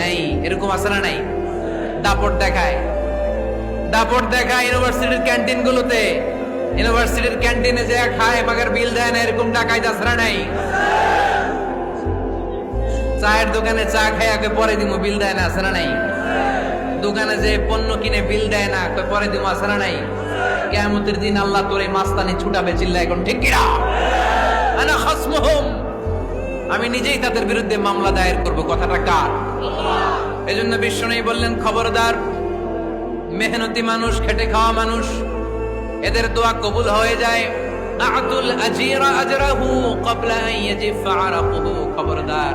নাই, এরকম আছে না নাই? দাপট দেখায়। দাপট দেখায় ইউনিভার্সিটির ক্যান্টিন গুলোতে ইউনিভার্সিটির ক্যান্টিনে যে খায় মাগার বিল দেয় না, এরকম টাকায় দাসরা নাই? চায়ের দোকানে চা খায়, আগে পরে দিমু, বিল দেয় না না নাই? দোকানে যে পণ্য কিনে, বিল দেয় না পরে আছে না নাই? কিয়ামতের দিন আল্লাহ তোরে মাস্তানি ছুটাবে চিল্লা এখন ঠিক কিনা? আনা খাসমুহুম। আমি নিজেই তাদের বিরুদ্ধে মামলা দায়ের করব। কথাটা কার? এজন্য বিষ্ণু বললেন, খবরদার, মেহনতি মানুষ, খেটে খাওয়া মানুষ, এদের দোয়া কবুল হয়ে যায়। আতুল খবরদার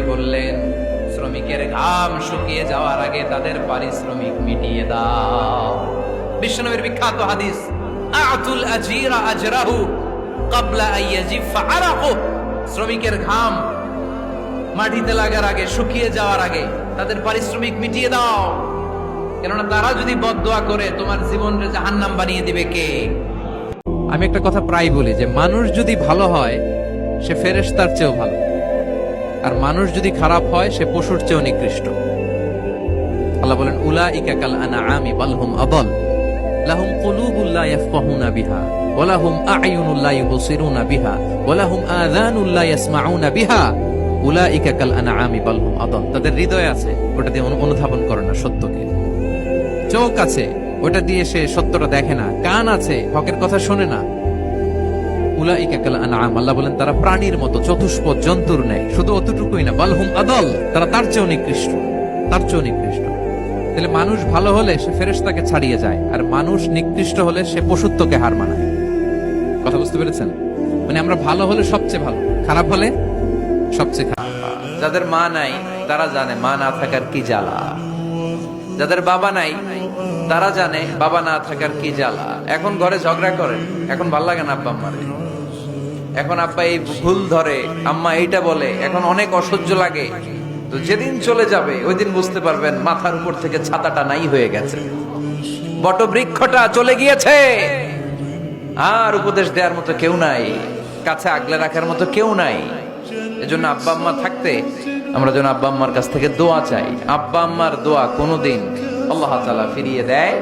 বললেন, শ্রমিকের ঘাম শুকিয়ে যাওয়ার আগে তাদের পারিশ্রমিক মিটিয়ে দাও। বিশ্বনবীর বিখ্যাত হাদিস, আতুল আজিরা শ্রমিকের ঘাম মাটিতে লাগার আগে, শুকিয়ে যাওয়ার আগে তাদের পারিশ্রমিক মিটিয়ে দাও। কেননা তারা যদি বদদোয়া করে, তোমার জীবনকে জাহান্নাম বানিয়ে দিবে কে? আমি একটা কথা প্রায় বলি যে, মানুষ যদি ভালো হয়, সে ফেরেশতার চেয়েও ভালো। আর মানুষ যদি খারাপ হয়, সে পশুর চেয়েও নিকৃষ্ট। আল্লাহ বলেন উলা ইকাকাল আনা আমি বালহুম আদল। তাদের হৃদয় আছে, ওটা দিয়ে অনুধাবন করে না সত্যকে। চোখ আছে, ওটা দিয়ে সে সত্যটা দেখে না। কান আছে, হকের কথা শোনে না। উলাইকা কাল আনআম। আল্লাহ বলেন, তারা প্রাণীর মতো, চতুষ্পদ, জন্তুর নেই শুধু অতটুকুই না বালহুম আদল। তারা তার চেয়েও নিকৃষ্ট। তার চেয়েও নিকৃষ্ট। তাহলে মানুষ ভালো হলে সে ফেরেশতাকে ছাড়িয়ে যায়, আর মানুষ নিকৃষ্ট হলে সে পশুত্বকে হার মানায়। কথা বুঝতে পেরেছেন? মানে আমরা ভালো হলে সবচেয়ে ভালো, খারাপ হলে সবচেয়ে খারাপ। যাদের মা নাই, তারা জানে মা না থাকার কি জ্বালা। যাদের বাবা নাই, তারা জানে বাবা না থাকার কি জ্বালা। এখন ঘরে ঝগড়া করেন, এখন ভালো লাগে না আব্বা আম্মারে। এখন আব্বা এই ভুল ধরে, আম্মা এইটা বলে, এখন অনেক অসহ্য লাগে। তো যেদিন চলে যাবে, ওই দিন বুঝতে পারবেন মাথার উপর থেকে ছাতাটা নাই হয়ে গেছে। বটবৃক্ষটা চলে গিয়েছে। আর উপদেশ দেওয়ার মতো কেউ নাই, কাছে আগলে রাখার মতো কেউ নাই। এজন্য আব্বা আম্মা থাকতে আমরা যেন আব্বা আম্মার কাছ থেকে দোয়া চাই। আব্বা আম্মার দোয়া কোনোদিন আল্লাহ তাআলা ফিরিয়ে দেয়